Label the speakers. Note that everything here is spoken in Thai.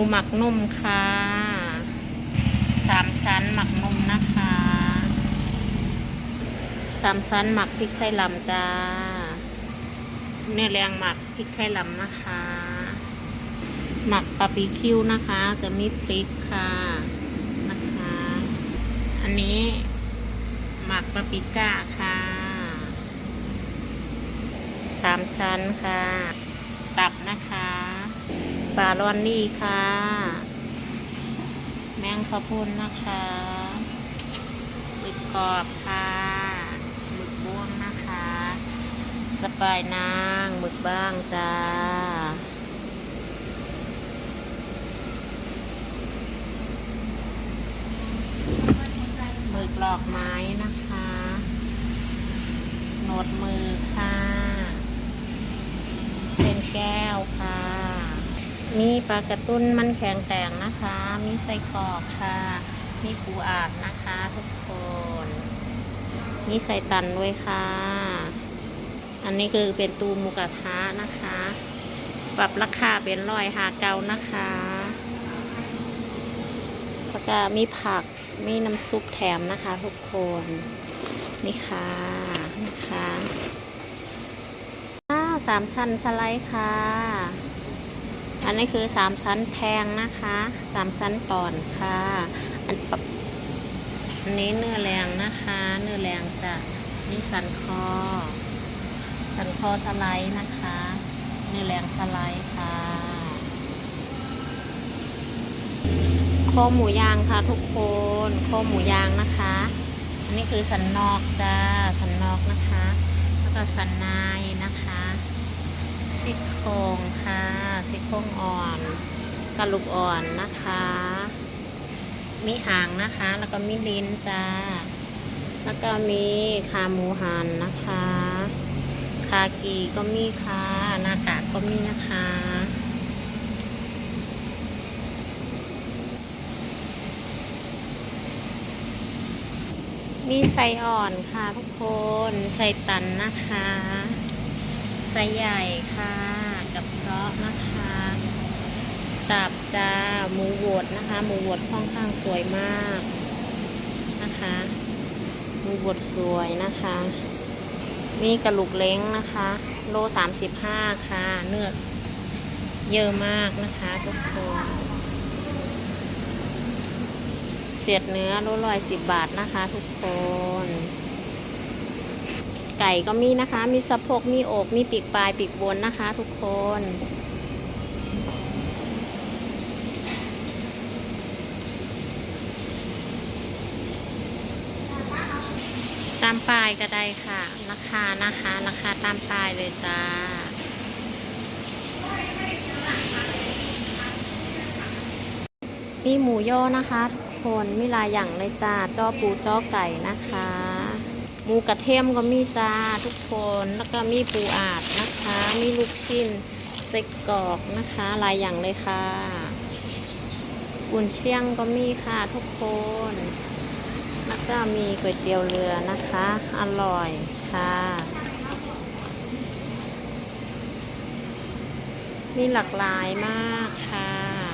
Speaker 1: มูหมักนุ่มค่ะสามชั้นหมักนุ่มนะคะสามชั้นหมักพริกไทยลำจ้าเนื้อแรงหมักพริกไทยลำนะคะ หมักปาปิคิวนะคะ จะมีพริกค่ะนะคะ อันนี้หมักปาปริก้าค่ะสามชั้นค่ะ ตับนะคะ ปลาลอนนี่ค่ะ แมงข้าวปุ้นนะคะหมึกกรอบค่ะหมึกบ้วงนะคะ สปายนางหมึกบ้างจ้าหมึกหลอกไม้นะคะ โหนดมือค่ะ เส้นแก้วค่ะ มีปลากระตุ้นมันแข็งแตงนะคะ มีไส้กรอกค่ะ มีปูอาดนะคะทุกคน มีใส่ตันด้วยค่ะ อันนี้คือเป็นตูหมูกระทะนะคะ ปรับราคาเป็นร้อยหาเกานะคะแล้วก็มีผัก มีน้ำซุปแถมนะคะ ทุกคน นี่ค่ะนี่ค่ะอ้าวสามชั้นสไลด์ค่ะ อันนี้คือสามชั้นแพงนะคะสามชั้นตอนค่ะ อันปะอันนี้เนื้อแรงนะคะ เนื้อแรงจะนี่สันคอ สันคอสไลด์นะคะ เนื้อแรงสไลด์ค่ะคอหมูย่างค่ะทุกคนคอหมูย่างนะคะ อันนี้คือสันนอกจ้าสันนอกนะคะ แล้วก็สันในนะคะ ซี่โครงค่ะซี่โครงอ่อนกระลูกอ่อนนะคะ มีหางนะคะ แล้วก็มีลิ้นจ้า แล้วก็มีขาหมูหันนะคะ คากีก็มีค่ะหน้ากากก็มีนะคะมีไส้อ่อนค่ะทุกคนไส้ตันนะคะ ไส้ใหญ่ค่ะ กับเพาะนะคะ ตับจ้าหมูบดนะคะ หมูบดค่อนข้างสวยมากนะคะ หมูบดสวยนะคะมีกระลูกเล้งนะคะ โลสามสิบห้าค่ะ เนื้อเยอะมากนะคะทุกคนเสียดเนื้อโลร้อยสิบบาทนะคะทุกคน ไก่ก็มีนะคะ มีสะโพก มีอก มีปีกปลาย ปีกบนนะคะ ทุกคน ตามป้ายก็ได้ค่ะราคานะคะราคาตามป้ายเลยจ้ามีหมูย่อนะคะ ทุกคน มีหลายอย่างเลยจ้าจ้อปูจ้อไก่นะคะ หมูกระเทียมก็มีจ้าทุกคนแล้วก็มีปูอาดนะคะ มีลูกชิ้นเซ็กกรอกนะคะหลายอย่างเลยค่ะกุนเชียงก็มีค่ะทุกคนแล้วก็มีก๋วยเตี๋ยวเรือนะคะ อร่อยค่ะมีหลากหลายมากค่ะ